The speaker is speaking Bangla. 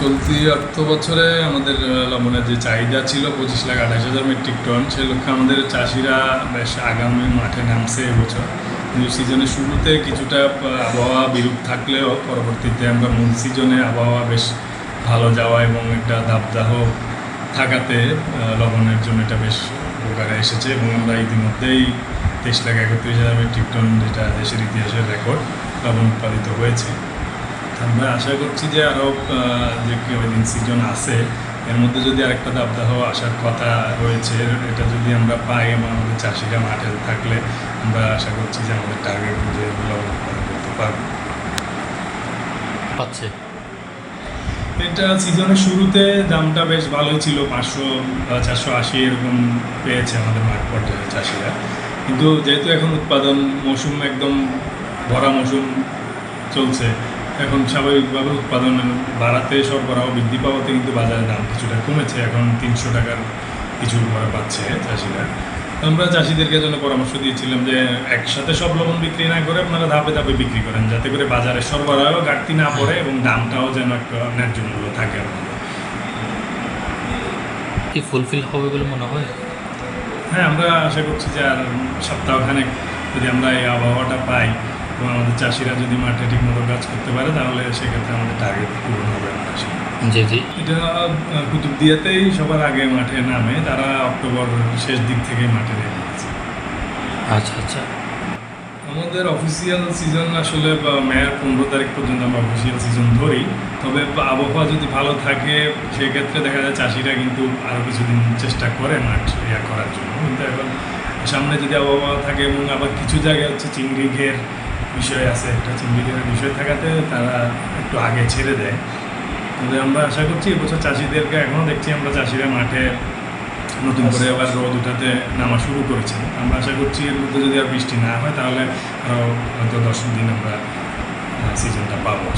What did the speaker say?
চলতি অর্থ বছরে আমাদের লবণের যে চাহিদা ছিল, পঁচিশ লাখ আঠাশ হাজার মেট্রিক টন, সে লক্ষ্যে আমাদের চাষিরা বেশ আগামী মাঠে নামছে এবছর কিন্তু সিজনের শুরুতে কিছুটা আবহাওয়া বিরূপ থাকলেও পরবর্তীতে আমরা মূল সিজনে আবহাওয়া বেশ ভালো যাওয়া এবং একটা দাবদাহ থাকাতে লবণের জন্য এটা বেশ উপকারে এসেছে এবং আমরা ইতিমধ্যেই তেইশ লাখ একত্রিশ হাজার মেট্রিক টন, যেটা দেশের ইতিহাসের রেকর্ড, লবণ উৎপাদিত হয়েছে। আমরা আশা করছি যে আরও যে দিন সিজন আছে এর মধ্যে যদি আরেকটা দাবদাহ আসার কথা রয়েছে এটা যদি আমরা পাই এবং আমাদের চাষিরা মাঠে থাকলে আমরা আশা করছি যে আমাদের টার্গেট অনুযায়ী এগুলো করতে পারব। পাচ্ছে এটা সিজনের শুরুতে দামটা বেশ ভালোই ছিল পাঁচশো চারশো আশি এরকম পেয়েছে আমাদের মাঠ পর্যায়ে চাষিরা। কিন্তু যেহেতু এখন উৎপাদন মৌসুম একদম ভরা মৌসুম চলছে এখন স্বাভাবিকভাবে উৎপাদন বাড়াতে সরবরাহ বৃদ্ধি পাওয়াতে কিন্তু বাজারে দাম কিছুটা কমেছে। এখন তিনশো টাকার কিছু উপরে পাচ্ছে চাষিরা। তো আমরা চাষিদেরকে জন্য পরামর্শ দিয়েছিলাম যে একসাথে সব লবণ বিক্রি না করে আপনারা ধাপে ধাপে বিক্রি করেন যাতে করে বাজারে সরবরাহ ঘাটতি না পড়ে এবং দামটাও যেন একটা ন্যায্য মূল্য থাকে কি ফুলফিল হবে বলে মনে হয়? হ্যাঁ আমরা আশা করছি যে আর সপ্তাহখানেক যদি আমরা এই আবহাওয়াটা পাই এবং আমাদের চাষিরা যদি মাঠে ঠিক মতো কাজ করতে পারে তাহলে সেক্ষেত্রে আমাদের টার্গেট পূরণ হবে আমরা জি জি। এটা কুতুবদিয়াতেই সবার আগে মাঠে নামে তারা অক্টোবর শেষ দিক থেকে মাঠে নেমে গেছে। আচ্ছা আচ্ছা। আমাদের অফিসিয়াল সিজন আসলে মেয়ার পনেরো তারিখ পর্যন্ত আমরা অফিসিয়াল সিজন ধরি। তবে আবহাওয়া যদি ভালো থাকে সেক্ষেত্রে দেখা যায় চাষিরা কিন্তু আরও কিছুদিন চেষ্টা করে মাঠ ইয়া করার জন্য। কিন্তু এখন সামনে যদি আবহাওয়া থাকে এবং আবার কিছু জায়গায় হচ্ছে চিংড়ি ঘের বিষয় আছে, একটা চিংড়ি বিষয় থাকাতে তারা একটু আগে ছেড়ে দেয়। তবে আমরা আশা করছি এবছর চাষিদেরকে এখনও দেখছি আমরা চাষিরা মাঠে নতুন করে আবার রোদ উঠাতে নামা শুরু করেছে। আমরা আশা করছি এর মধ্যে যদি আর বৃষ্টি না হয় তাহলে আরও হয়তো দশ দিন আমরা সিজনটা পাবো।